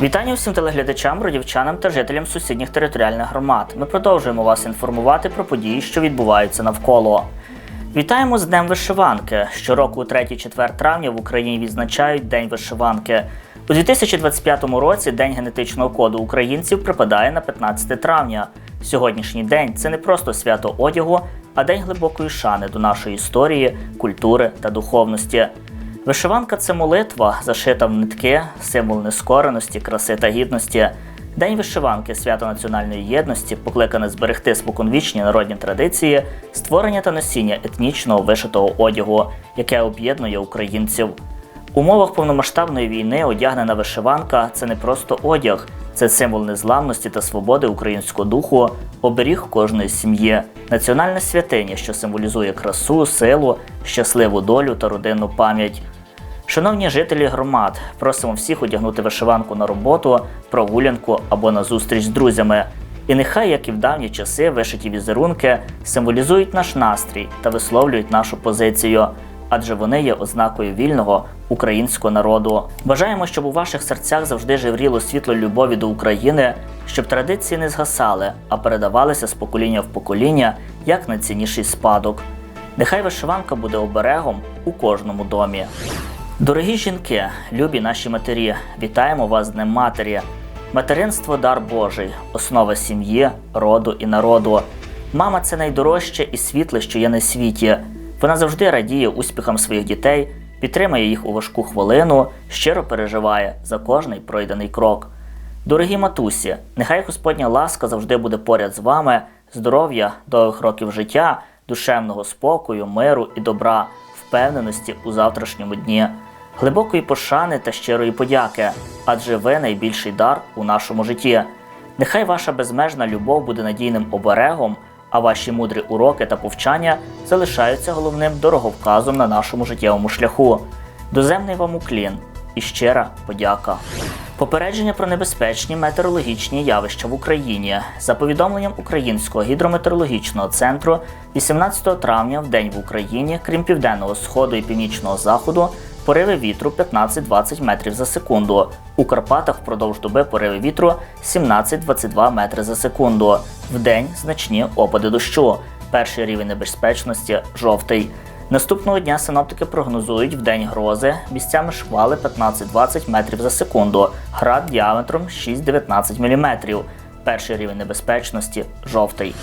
Вітання всім телеглядачам, родівчанам та жителям сусідніх територіальних громад. Ми продовжуємо вас інформувати про події, що відбуваються навколо. Вітаємо з Днем Вишиванки. Щороку у 3-4 травня в Україні відзначають День вишиванки. У 2025 році День генетичного коду українців припадає на 15 травня. Сьогоднішній день це не просто свято одягу, а день глибокої шани до нашої історії, культури та духовності. Вишиванка це молитва, зашита в нитки, символ нескореності, краси та гідності. День вишиванки свято національної єдності, покликане зберегти споконвічні народні традиції, створення та носіння етнічного вишитого одягу, яке об'єднує українців. У умовах повномасштабної війни одягнена вишиванка це не просто одяг, це символ незламності та свободи українського духу, оберіг кожної сім'ї, національна святиня, що символізує красу, силу, щасливу долю та родинну пам'ять. Шановні жителі громад, просимо всіх одягнути вишиванку на роботу, прогулянку або на зустріч з друзями. І нехай, як і в давні часи, вишиті візерунки символізують наш настрій та висловлюють нашу позицію, адже вони є ознакою вільного українського народу. Бажаємо, щоб у ваших серцях завжди живріло світло любові до України, щоб традиції не згасали, а передавалися з покоління в покоління як найцінніший спадок. Нехай вишиванка буде оберегом у кожному домі. Дорогі жінки, любі наші матері, вітаємо вас з Днем Матері. Материнство дар Божий, основа сім'ї, роду і народу. Мама це найдорожче і світле, що є на світі. Вона завжди радіє успіхам своїх дітей, підтримує їх у важку хвилину, щиро переживає за кожний пройдений крок. Дорогі матусі, нехай Господня ласка завжди буде поряд з вами, здоров'я, довгих років життя, душевного спокою, миру і добра, впевненості у завтрашньому дні, глибокої пошани та щирої подяки, адже ви найбільший дар у нашому житті. Нехай ваша безмежна любов буде надійним оберегом, а ваші мудрі уроки та повчання залишаються головним дороговказом на нашому життєвому шляху. Доземний вам уклін і щира подяка. Попередження про небезпечні метеорологічні явища в Україні за повідомленням Українського гідрометеорологічного центру 18 травня в день в Україні, крім південного сходу і північного заходу, пориви вітру 15-20 метрів за секунду. У Карпатах впродовж доби пориви вітру 17-22 метри за секунду. В день значні опади дощу. Перший рівень небезпечності жовтий. Наступного дня синоптики прогнозують в день грози місцями шквали 15-20 метрів за секунду, град діаметром 6-19 мм. Перший рівень небезпечності жовтий.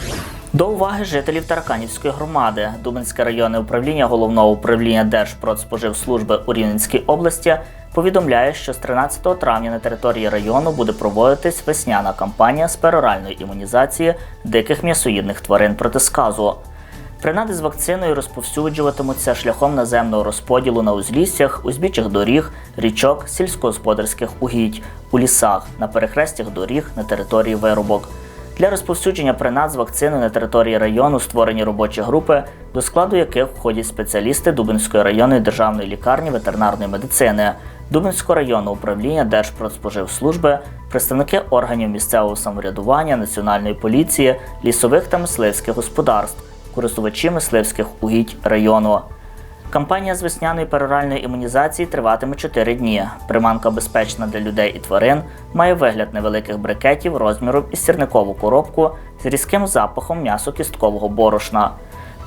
До уваги жителів Тараканівської громади Дубинське районне управління головного управління Держпродспоживслужби у Рівненській області повідомляє, що з 13 травня на території району буде проводитись весняна кампанія з пероральної імунізації диких м'ясоїдних тварин проти сказу. Принади з вакциною розповсюджуватимуться шляхом наземного розподілу на узліссях, узбіччях доріг, річок, сільськогосподарських угідь, у лісах, на перехрестях доріг на території виробок. Для розповсюдження принад з вакциною на території району створені робочі групи, до складу яких входять спеціалісти Дубинської районної державної лікарні ветеринарної медицини, Дубинського районного управління Держпродспоживслужби, представники органів місцевого самоврядування, національної поліції, лісових та мисливських господарств користувачі мисливських угідь району. Кампанія з весняної пероральної імунізації триватиме 4 дні. Приманка безпечна для людей і тварин, має вигляд невеликих брикетів розміром із сірникову коробку з різким запахом м'ясо-кісткового борошна.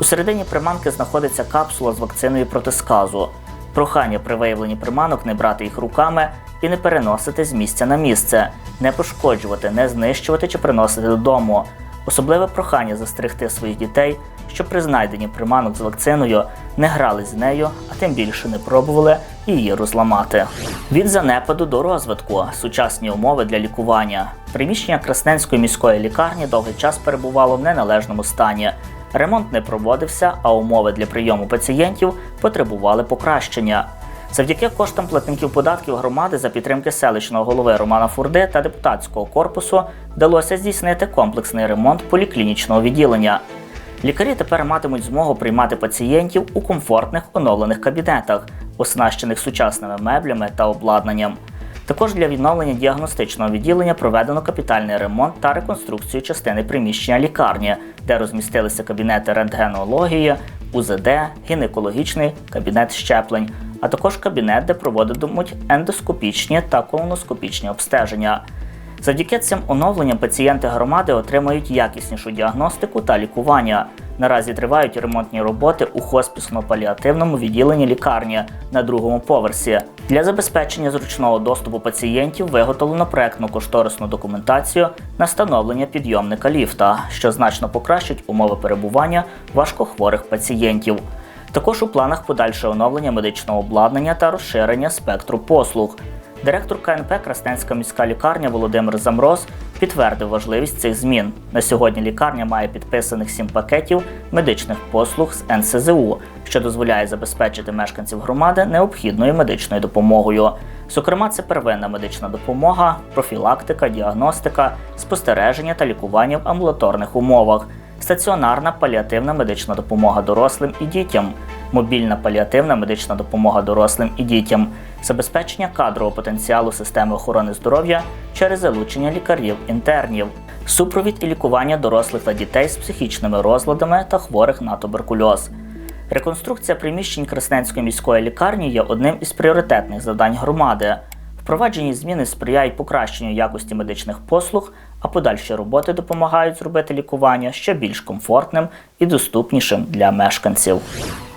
У середині приманки знаходиться капсула з вакциною проти сказу. Прохання при виявленні приманок не брати їх руками і не переносити з місця на місце, не пошкоджувати, не знищувати чи приносити додому. Особливе прохання застерегти своїх дітей, щоб при знайденні приманок з вакциною не грали з нею, а тим більше не пробували її розламати. Від занепаду до розвитку сучасні умови для лікування. Приміщення Красненської міської лікарні довгий час перебувало в неналежному стані. Ремонт не проводився, а умови для прийому пацієнтів потребували покращення. Завдяки коштам платників податків громади за підтримки селищного голови Романа Фурди та депутатського корпусу вдалося здійснити комплексний ремонт поліклінічного відділення. Лікарі тепер матимуть змогу приймати пацієнтів у комфортних оновлених кабінетах, оснащених сучасними меблями та обладнанням. Також для відновлення діагностичного відділення проведено капітальний ремонт та реконструкцію частини приміщення лікарні, де розмістилися кабінети рентгенології, УЗД, гінекологічний кабінет щеплень, а також кабінет, де проводитимуть ендоскопічні та колоноскопічні обстеження. Завдяки цим оновленням пацієнти громади отримають якіснішу діагностику та лікування. Наразі тривають ремонтні роботи у хоспісно-паліативному відділенні лікарні на другому поверсі. Для забезпечення зручного доступу пацієнтів виготовлено проектно-кошторисну документацію на встановлення підйомника ліфта, що значно покращить умови перебування важкохворих пацієнтів. Також у планах подальше оновлення медичного обладнання та розширення спектру послуг. Директор КНП Красненська міська лікарня Володимир Замроз підтвердив важливість цих змін. На сьогодні лікарня має підписаних сім пакетів медичних послуг з НСЗУ, що дозволяє забезпечити мешканців громади необхідною медичною допомогою. Зокрема, це первинна медична допомога, профілактика, діагностика, спостереження та лікування в амбулаторних умовах, стаціонарна паліативна медична допомога дорослим і дітям, мобільна паліативна медична допомога дорослим і дітям, забезпечення кадрового потенціалу системи охорони здоров'я через залучення лікарів-інтернів, супровід і лікування дорослих та дітей з психічними розладами та хворих на туберкульоз. Реконструкція приміщень Красненської міської лікарні є одним із пріоритетних завдань громади. Впроваджені зміни сприяють покращенню якості медичних послуг, а подальші роботи допомагають зробити лікування ще більш комфортним і доступнішим для мешканців.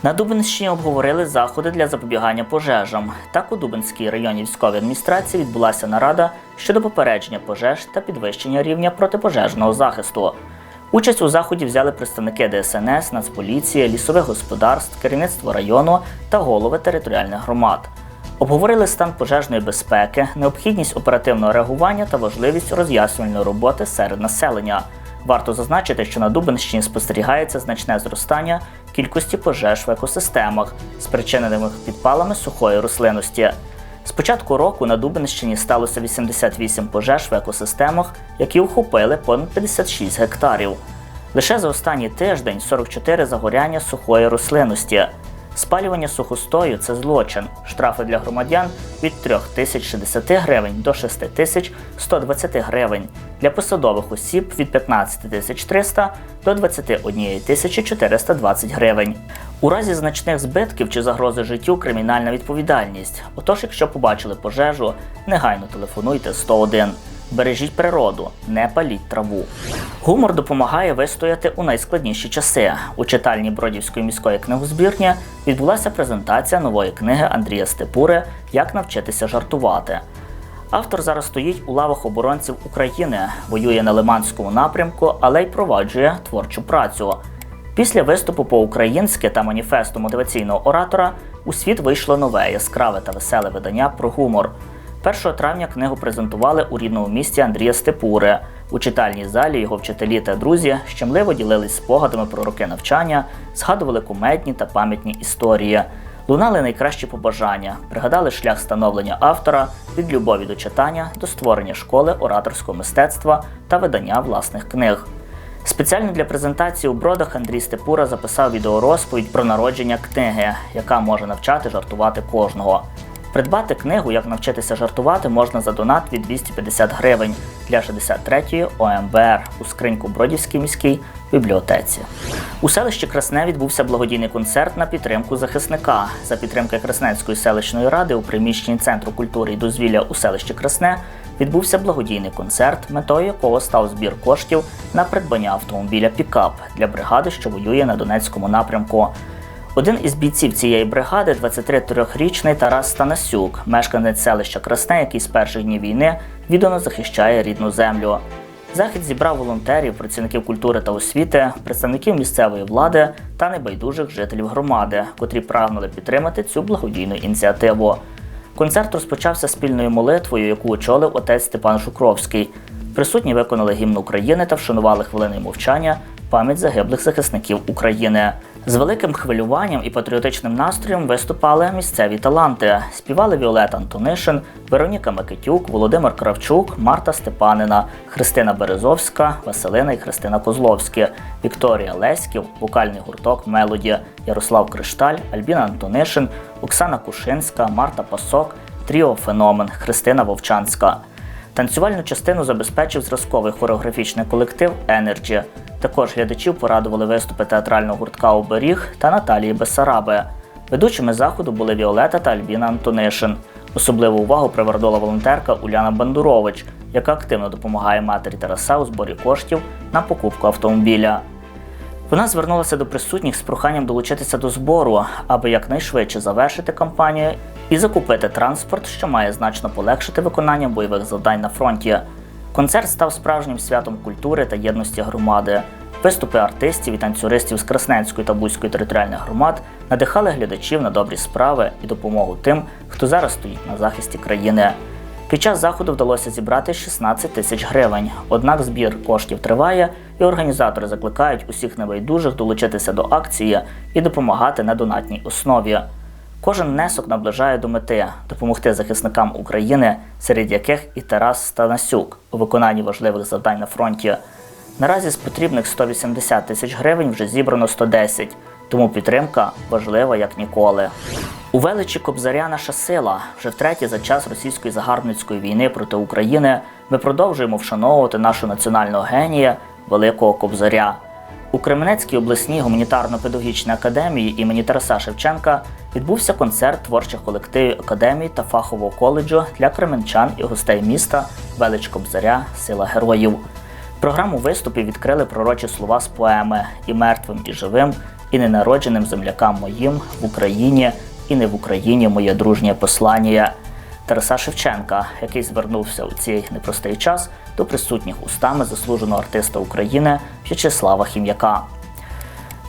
На Дубинщині обговорили заходи для запобігання пожежам. Так у Дубинській районній військовій адміністрації відбулася нарада щодо попередження пожеж та підвищення рівня протипожежного захисту. Участь у заході взяли представники ДСНС, Нацполіції, лісових господарств, керівництво району та голови територіальних громад. Обговорили стан пожежної безпеки, необхідність оперативного реагування та важливість роз'яснювальної роботи серед населення. Варто зазначити, що на Дубинщині спостерігається значне зростання кількості пожеж в екосистемах, спричинених підпалами сухої рослинності. З початку року на Дубинщині сталося 88 пожеж в екосистемах, які охопили понад 56 гектарів. Лише за останній тиждень 44 загоряння сухої рослинності. Спалювання сухостою це злочин. Штрафи для громадян від 3060 гривень до 6120 гривень. Для посадових осіб від 15300 до 21420 гривень. У разі значних збитків чи загрози життю кримінальна відповідальність. Отож, якщо побачили пожежу, негайно телефонуйте 101. Бережіть природу, не паліть траву. Гумор допомагає вистояти у найскладніші часи. У читальні Бродівської міської книгозбірні відбулася презентація нової книги Андрія Степури Як навчитися жартувати. Автор зараз стоїть у лавах оборонців України, воює на Лиманському напрямку, але й проваджує творчу працю. Після виступу по-українськи та маніфесту мотиваційного оратора у світ вийшло нове яскраве та веселе видання про гумор. 1 травня книгу презентували у рідному місті Андрія Степури. У читальній залі його вчителі та друзі щемливо ділились спогадами про роки навчання, згадували кумедні та пам'ятні історії, лунали найкращі побажання, пригадали шлях становлення автора від любові до читання до створення школи ораторського мистецтва та видання власних книг. Спеціально для презентації у бродах Андрій Степура записав відеорозповідь про народження книги, яка може навчати жартувати кожного. Придбати книгу Як навчитися жартувати можна за донат від 250 гривень для 63-ї ОМБР у скриньку Бродівській міській бібліотеці. У селищі Красне відбувся благодійний концерт на підтримку захисника. За підтримки Красненської селищної ради у приміщенні Центру культури і дозвілля у селищі Красне відбувся благодійний концерт, метою якого став збір коштів на придбання автомобіля Пікап для бригади, що воює на Донецькому напрямку. Один із бійців цієї бригади, 23-річний Тарас Станасюк, мешканець селища Красне, який з перших днів війни віддано захищає рідну землю. Захід зібрав волонтерів, працівників культури та освіти, представників місцевої влади та небайдужих жителів громади, котрі прагнули підтримати цю благодійну ініціативу. Концерт розпочався спільною молитвою, яку очолив отець Степан Шукровський. Присутні виконали гімн України та вшанували хвилиною мовчання пам'ять загиблих захисників України. З великим хвилюванням і патріотичним настроєм виступали місцеві таланти. Співали Віолета Антонишин, Вероніка Микитюк, Володимир Кравчук, Марта Степанина, Христина Березовська, Василина і Христина Козловські, Вікторія Леськів, вокальний гурток Мелоді, Ярослав Кришталь, Альбіна Антонишин, Оксана Кушинська, Марта Пасок, Тріо Феномен, Христина Вовчанська. Танцювальну частину забезпечив зразковий хореографічний колектив Енерджі. Також глядачів порадували виступи театрального гуртка Оберіг та Наталії Бесараби. Ведучими заходу були Віолета та Альбіна Антонишин. Особливу увагу привернула волонтерка Уляна Бандурович, яка активно допомагає матері Тараса у зборі коштів на покупку автомобіля. Вона звернулася до присутніх з проханням долучитися до збору, аби якнайшвидше завершити кампанію і закупити транспорт, що має значно полегшити виконання бойових завдань на фронті. Концерт став справжнім святом культури та єдності громади. Виступи артистів і танцюристів з Красненської та Бузької територіальних громад надихали глядачів на добрі справи і допомогу тим, хто зараз стоїть на захисті країни. Під час заходу вдалося зібрати 16 тисяч гривень. Однак збір коштів триває, і організатори закликають усіх небайдужих долучитися до акції і допомагати на донатній основі. Кожен внесок наближає до мети допомогти захисникам України, серед яких і Тарас Станасюк у виконанні важливих завдань на фронті. Наразі з потрібних 180 тисяч гривень вже зібрано 110, тому підтримка важлива як ніколи. У величі Кобзаря наша сила. Вже втретє за час російської загарбницької війни проти України ми продовжуємо вшановувати нашу національного генія Великого Кобзаря. У Кременецькій обласній гуманітарно-педагогічній академії імені Тараса Шевченка відбувся концерт творчих колективів академії та фахового коледжу для кременчан і гостей міста Велич Кобзаря Сила героїв. Програму виступів відкрили пророчі слова з поеми і мертвим, і живим, і ненародженим землякам моїм в Україні, і не в Україні моє дружнє послання. Тараса Шевченка, який звернувся у цей непростий час до присутніх устами заслуженого артиста України В'ячеслава Хім'яка.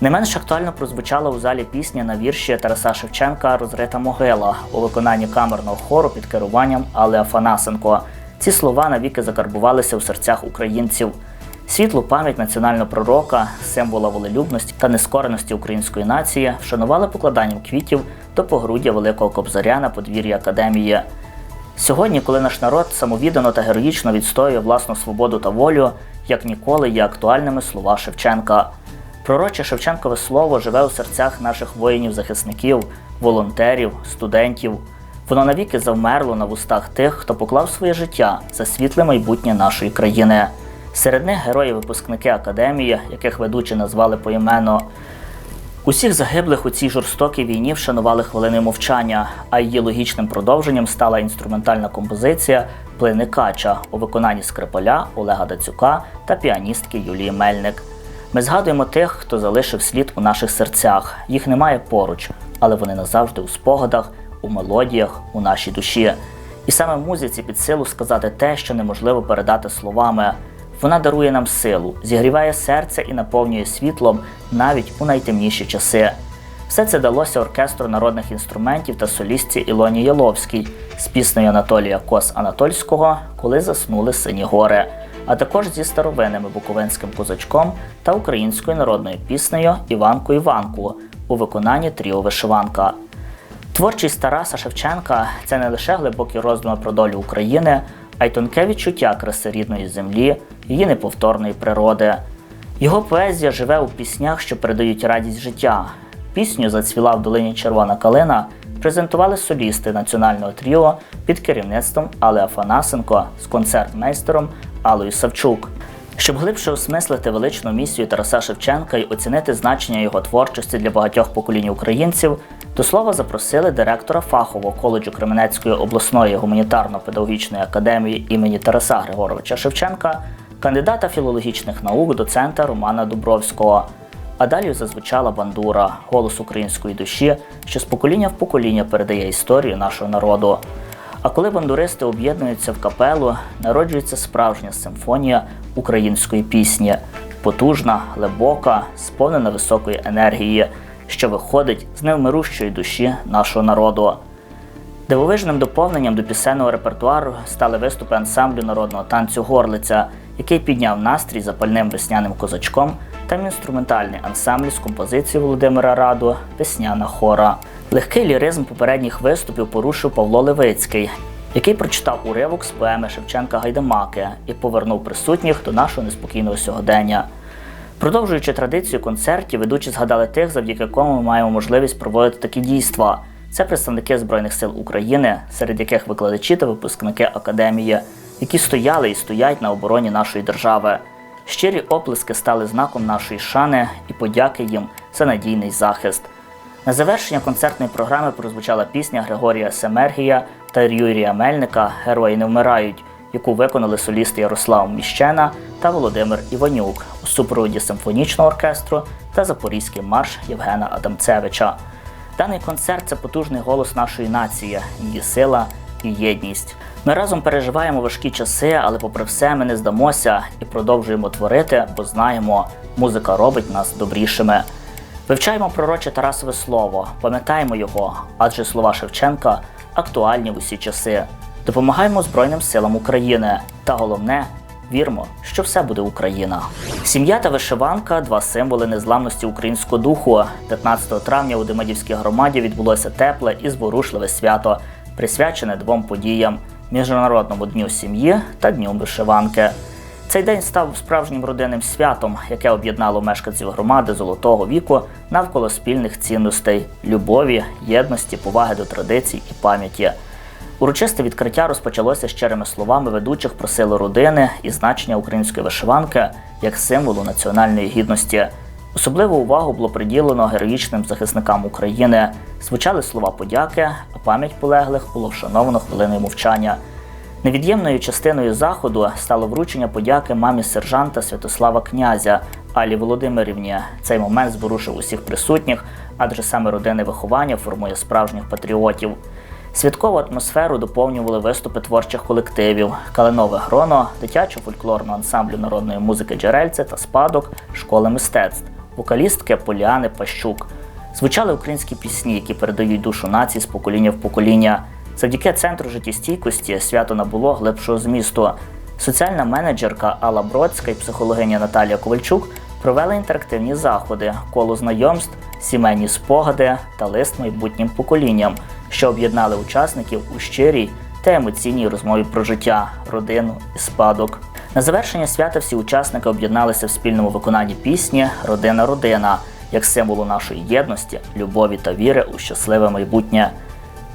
Не менш актуально прозвучала у залі пісня на вірші Тараса Шевченка Розрита могила у виконанні камерного хору під керуванням Алли Афанасенко. Ці слова навіки закарбувалися у серцях українців. Світлу пам'ять національного пророка, символа волелюбності та нескореності української нації вшанували покладанням квітів до погруддя Великого Кобзаря на подвір'ї академії. Сьогодні, коли наш народ самовіддано та героїчно відстоює власну свободу та волю, як ніколи є актуальними слова Шевченка. Пророче Шевченкове слово живе у серцях наших воїнів-захисників, волонтерів, студентів. Воно навіки завмерло на вустах тих, хто поклав своє життя за світле майбутнє нашої країни. Серед них герої-випускники академії, яких ведучі назвали поіменно. Усіх загиблих у цій жорстокій війні вшанували хвилини мовчання, а її логічним продовженням стала інструментальна композиція Плини Кача у виконанні скрипаля Олега Дацюка та піаністки Юлії Мельник. Ми згадуємо тих, хто залишив слід у наших серцях. Їх немає поруч, але вони назавжди у спогадах, у мелодіях, у нашій душі. І саме музиці під силу сказати те, що неможливо передати словами. Вона дарує нам силу, зігріває серце і наповнює світлом навіть у найтемніші часи. Все це далося оркестру народних інструментів та солістці Ілоні Яловській з піснею Анатолія Кос Анатольського Коли заснули сині гори, а також зі старовинними буковинським козачком та українською народною піснею Іванку Іванку у виконанні тріо Вишиванка. Творчість Тараса Шевченка це не лише глибокі роздуми про долю України, а й тонке відчуття краси рідної землі, її неповторної природи. Його поезія живе у піснях, що передають радість життя. Пісню Зацвіла в долині Червона калина презентували солісти національного тріо під керівництвом Али Афанасенко з концертмейстером Алою Савчук. Щоб глибше осмислити величну місію Тараса Шевченка і оцінити значення його творчості для багатьох поколінь українців, до слова запросили директора фахового коледжу Кременецької обласної гуманітарно-педагогічної академії імені Тараса Григоровича Шевченка, кандидата філологічних наук, доцента Романа Дубровського. А далі зазвучала бандура, голос української душі, що з покоління в покоління передає історію нашого народу. А коли бандуристи об'єднуються в капелу, народжується справжня симфонія української пісні, потужна, глибока, сповнена високої енергії, що виходить з невмирущої душі нашого народу. Дивовижним доповненням до пісенного репертуару стали виступи ансамблю народного танцю Горлиця, який підняв настрій запальним весняним козачком та інструментальний ансамбль з композиції Володимира Раду Весняна хора. Легкий ліризм попередніх виступів порушив Павло Левицький, який прочитав уривок з поеми Шевченка Гайдамаки і повернув присутніх до нашого неспокійного сьогодення. Продовжуючи традицію концертів, ведучі згадали тих, завдяки кому ми маємо можливість проводити такі дійства. Це представники Збройних сил України, серед яких викладачі та випускники академії, які стояли і стоять на обороні нашої держави. Щирі оплески стали знаком нашої шани і подяки їм за надійний захист. На завершення концертної програми прозвучала пісня Григорія Семергія та Юрія Мельника Герої не вмирають, яку виконали солісти Ярослав Міщена та Володимир Іванюк у супроводі симфонічного оркестру та запорізький марш Євгена Адамцевича. Даний концерт це потужний голос нашої нації, її сила і єдність. Ми разом переживаємо важкі часи, але попри все ми не здамося і продовжуємо творити, бо знаємо, музика робить нас добрішими. Вивчаємо пророче Тарасове слово, пам'ятаємо його, адже слова Шевченка актуальні в усі часи. Допомагаємо Збройним силам України. Та головне, віримо, що все буде Україна. Сім'я та вишиванка два символи незламності українського духу. 15 травня у Демидівській громаді відбулося тепле і зворушливе свято, присвячене двом подіям: Міжнародному дню сім'ї та Дню вишиванки. Цей день став справжнім родинним святом, яке об'єднало мешканців громади золотого віку навколо спільних цінностей любові, єдності, поваги до традицій і пам'яті. Урочисте відкриття розпочалося щирими словами ведучих про силу родини і значення української вишиванки як символу національної гідності. Особливу увагу було приділено героїчним захисникам України. Звучали слова подяки, а пам'ять полеглих було вшановано хвилиною мовчання. Невід'ємною частиною заходу стало вручення подяки мамі сержанта Святослава Князя Алі Володимирівні. Цей момент зворушив усіх присутніх, адже саме родинне виховання формує справжніх патріотів. Святкову атмосферу доповнювали виступи творчих колективів, калинове гроно, дитячо-фольклорного ансамблю народної музики Джерельце та спадок школи мистецтв, вокалістки Поліани Пащук. Звучали українські пісні, які передають душу нації з покоління в покоління. Завдяки центру життєстійкості свято набуло глибшого змісту. Соціальна менеджерка Алла Бродська і психологиня Наталія Ковальчук провели інтерактивні заходи, коло знайомств, сімейні спогади та лист майбутнім поколінням, що об'єднали учасників у щирій та емоційній розмові про життя, родину і спадок. На завершення свята всі учасники об'єдналися в спільному виконанні пісні Родина родина як символу нашої єдності, любові та віри у щасливе майбутнє.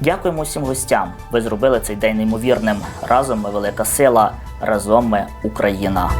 Дякуємо усім гостям. Ви зробили цей день неймовірним. Разом ми велика сила, разом ми Україна.